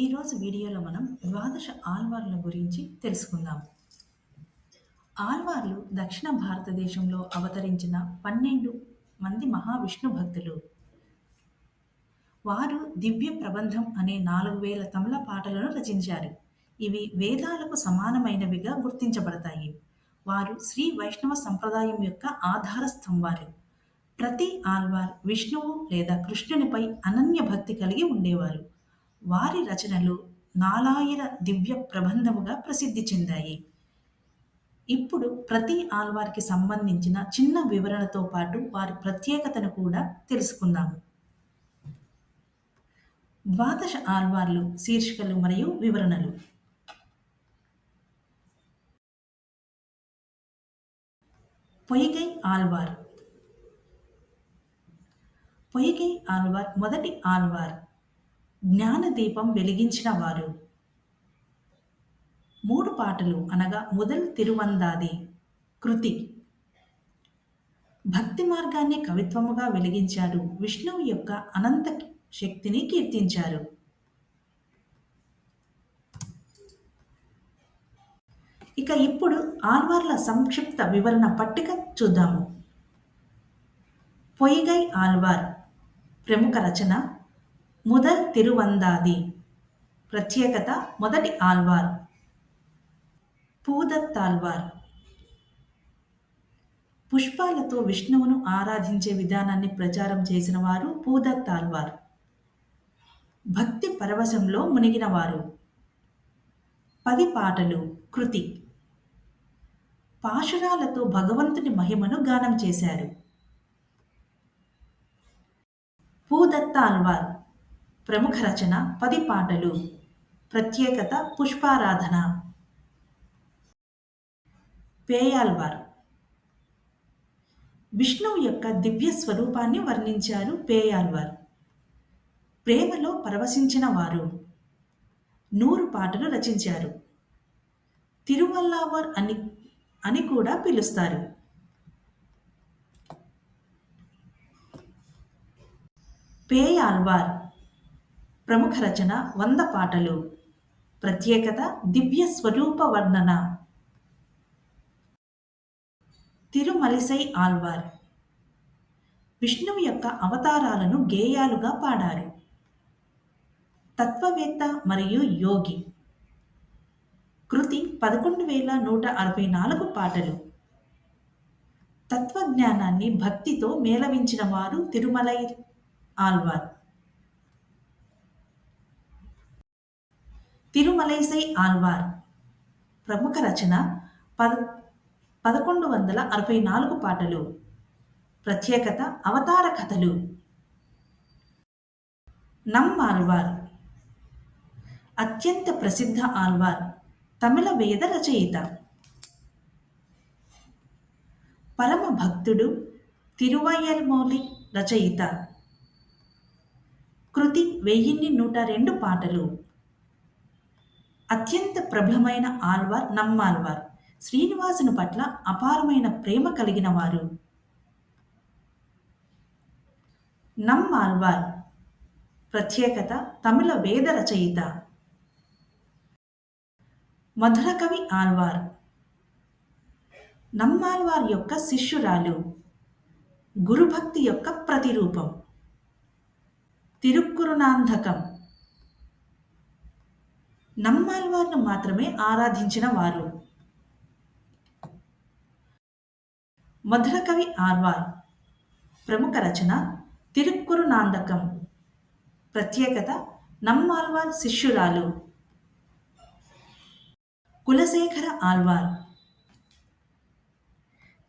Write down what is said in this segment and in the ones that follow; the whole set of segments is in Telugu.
ఈరోజు వీడియోలో మనం ద్వాదశ ఆల్వార్ల గురించి తెలుసుకుందాం. ఆల్వార్లు దక్షిణ భారతదేశంలో అవతరించిన పన్నెండు మంది మహావిష్ణు భక్తులు. వారు దివ్య ప్రబంధం అనే నాలుగు వేల తమిళ పాటలను రచించారు. ఇవి వేదాలకు సమానమైనవిగా గుర్తించబడతాయి. వారు శ్రీ వైష్ణవ సంప్రదాయం యొక్క ఆధార స్తంభాలు ప్రతి ఆల్వార్ విష్ణువు లేదా కృష్ణునిపై అనన్య భక్తి కలిగి ఉండేవారు. వారి రచనలు నాలాయిర దివ్య ప్రబంధముగా ప్రసిద్ధి చెందాయి. ఇప్పుడు ప్రతి ఆల్వార్కి సంబంధించిన చిన్న వివరణతో పాటు వారి ప్రత్యేకతను కూడా తెలుసుకుందాము. ద్వాదశ ఆల్వార్లు శీర్షికలు మరియు వివరణలు. పొయ్గై ఆల్వార్ పొయ్గై ఆల్వార్ మొదటి ఆల్వార్ జ్ఞానదీపం వెలిగించిన వారు మూడు పాటలు అనగా మొదల్ తిరువందాది కృతి. భక్తి మార్గాన్ని కవిత్వముగా వెలిగించారు విష్ణువు యొక్క అనంత శక్తిని కీర్తించారు. ఇక ఇప్పుడు ఆల్వార్ల సంక్షిప్త వివరణ పట్టిక చూద్దాము. పొయ్గై ఆల్వార్ ప్రముఖ రచన ముదల్ తిరువందాది ప్రత్యేకత మొదటి ఆల్వార్ పూదత్తాల్వార్ పుష్పాలతో విష్ణువును ఆరాధించే విధానాన్ని ప్రచారం చేసిన వారు పూదత్తాల్వార్ భక్తి పరవశంలో మునిగినవారు. పది పాటలు కృతి. పాశురాలతో భగవంతుని మహిమను గానం చేశారు. పూదత్తాల్వార్ ప్రముఖ రచన పది పాటలు. ప్రత్యేకత పుష్పారాధన. పేయాల్వార్. విష్ణువు యొక్క దివ్య స్వరూపాన్ని వర్ణించారు పేయాల్వార్. ప్రేమలో పరవశించిన వారు. నూరు పాటలు రచించారు. తిరువల్లావర్ అని అని కూడా పిలుస్తారు. పేయాల్వార్. ప్రముఖ రచన వంద పాటలు. ప్రత్యేకత దివ్య స్వరూప వర్ణన. తిరుమలిసై ఆల్వార్ విష్ణువు యొక్క అవతారాలను గేయాలుగా పాడారు. తత్వవేత్త మరియు యోగి. కృతి పదకొండు వేల నూట అరవై నాలుగు పాటలు. తత్వజ్ఞానాన్ని భక్తితో మేళవించిన వారు తిరుమలై ఆల్వార్ తిరుమలైసై ఆల్వార్ ప్రముఖ రచన పద పదకొండు వందల అరవై నాలుగు పాటలు. ప్రత్యేకత అవతార కథలు. నమ్ ఆల్వార్ అత్యంత ప్రసిద్ధ ఆల్వార్ తమిళ వేద రచయిత. పరమ భక్తుడు తిరువయ్యల్మౌలి రచయిత. కృతి వెయ్యిన్ని నూట రెండు పాటలు. అత్యంత ప్రబలమైన ఆల్వార్ నమ్మాల్వార్ శ్రీనివాసుని పట్ల అపారమైన ప్రేమ కలిగిన వారు. నమ్మాల్వార్ ప్రత్యేకత తమిళ వేద రచయిత. మధుర కవి ఆల్వార్ నమ్మాల్వార్ యొక్క శిష్యురాలు. గురుభక్తి యొక్క ప్రతిరూపం. తిరుక్కురునాంధకం. నమ్మాల్వార్ను మాత్రమే ఆరాధించిన వారు. మధురకవి ఆల్వార్ ప్రముఖ రచన తిరుక్కురు నాందకం ప్రత్యేకత నమ్మాల్వార్ శిష్యురాలు. కులశేఖర ఆల్వార్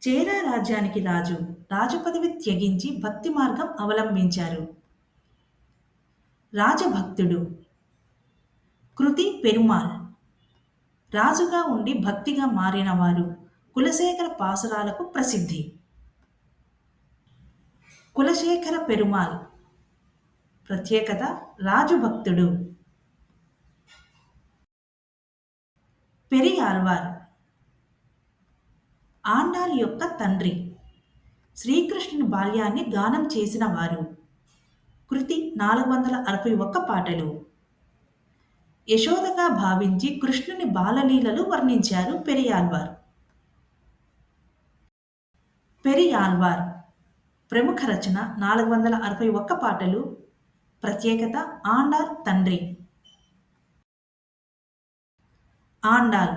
చేరా రాజ్యానికి రాజు. రాజు పదవి త్యగించి భక్తి మార్గం అవలంబించారు. రాజభక్తుడు. కృతి పెరుమాల్ రాజుగా ఉండి భక్తిగా మారినవారు కులశేఖర పాసురాలకు ప్రసిద్ధి. కులశేఖర పెరుమాల్ ప్రత్యేకత రాజుభక్తుడు పెరియాల్వార్ ఆండాల్ యొక్క తండ్రి. శ్రీకృష్ణుని బాల్యాన్ని గానం చేసిన వారు. కృతి నాలుగు వందల అరవై ఒక్క పాటలు. యశోదగా భావించి కృష్ణుని బాలలీలలు వర్ణించారు పెరియాల్వార్. పెరియాల్వార్ ప్రముఖ రచన నాలుగు వందల అరవై ఒక్క పాటలు ప్రత్యేకత ఆండాల్ తండ్రి. ఆండాల్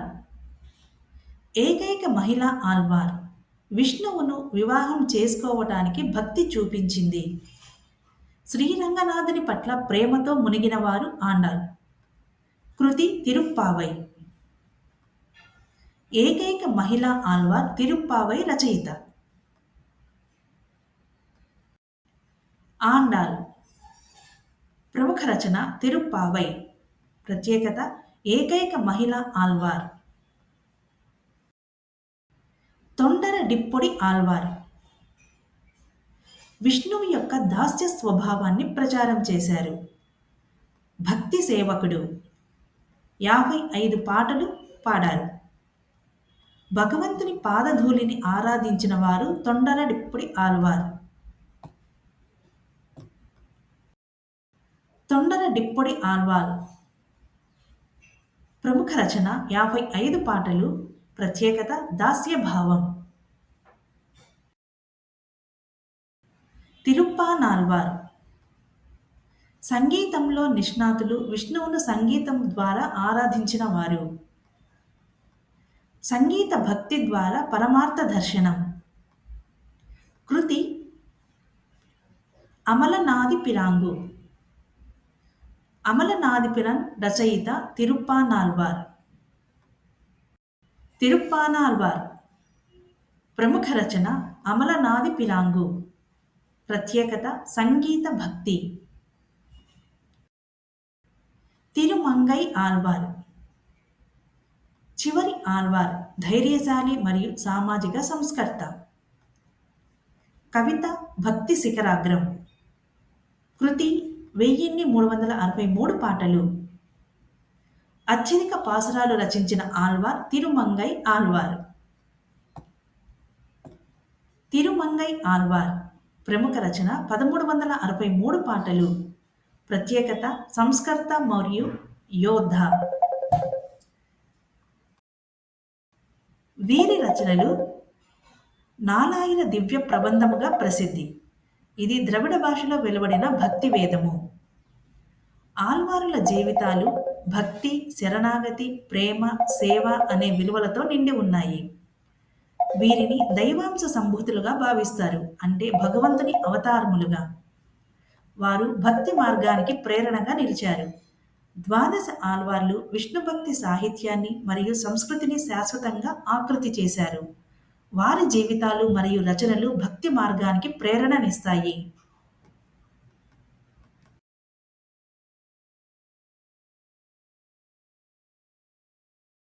ఏకైక మహిళ ఆల్వార్. విష్ణువును వివాహం చేసుకోవటానికి భక్తి చూపించింది. శ్రీరంగనాథుని పట్ల ప్రేమతో మునిగినవారు ఆండాల్. కృతి తిరుప్పావై. ఏకైక మహిళా ఆల్వార్ తిరుప్పావై రచయిత. ఆండాల్. ప్రముఖ రచన తిరుప్పావై. ప్రత్యేకత ఏకైక మహిళ ఆల్వార్ తొండర డిప్పొడి ఆల్వార్ విష్ణువు యొక్క దాస్య స్వభావాన్ని ప్రచారం చేశారు. భక్తి సేవకుడు. యాభై ఐదు పాటలు పాడారు. భగవంతుని పాదధూళిని ఆరాధించిన వారు తొండర డిప్పొడి ఆల్వార్. తొండర డిప్పొడి ఆల్వాల్ ప్రముఖ రచన యాభై ఐదు పాటలు ప్రత్యేకత దాస్యభావం. తిరుప్పానాల్వార్. సంగీతంలో నిష్ణాతులు విష్ణువును సంగీతం ద్వారా ఆరాధించిన వారు. సంగీత భక్తి ద్వారా పరమార్థ దర్శనం. కృతి అమలనాది పిరాంగు. అమలనాదిపిరన్ రచయిత తిరుప్పానాల్వార్. తిరుప్పానాల్వార్ ప్రముఖ రచన అమలనాది పిరాంగు. ప్రత్యేకత సంగీత భక్తి. తిరుమంగై ఆల్వార్ చివరి ఆల్వార్ ధైర్యశాలి మరియు సామాజిక సంస్కర్త. కవిత భక్తి శిఖరాగ్రం. కృతి వెయ్యిన్ని మూడు వందల అరవై మూడు పాటలు. అత్యధిక పాసురాలు రచించిన ఆల్వార్ తిరుమంగై ఆల్వార్ తిరుమంగై ఆల్వార్ ప్రముఖ రచన పదమూడు వందల అరవై మూడు పాటలు. ప్రత్యేకత సంస్కర్త మరియు యోద్ధ వీరి రచనలు నాలాయన దివ్య ప్రబంధముగా ప్రసిద్ధి. ఇది ద్రవిడ భాషలో వెలువడిన భక్తి వేదము. ఆల్వారుల జీవితాలు భక్తి శరణాగతి ప్రేమ సేవ అనే విలువలతో నిండి ఉన్నాయి. వీరిని దైవాంశ సంభూతులుగా భావిస్తారు. అంటే భగవంతుని అవతారములుగా. వారు భక్తి మార్గానికి ప్రేరణగా నిలిచారు. ద్వాదశ ఆల్వార్లు విష్ణు భక్తి సాహిత్యాన్ని మరియు సంస్కృతిని శాశ్వతంగా ఆకృతి చేశారు. వారి జీవితాలు మరియు రచనలు భక్తి మార్గానికి ప్రేరణనిస్తాయి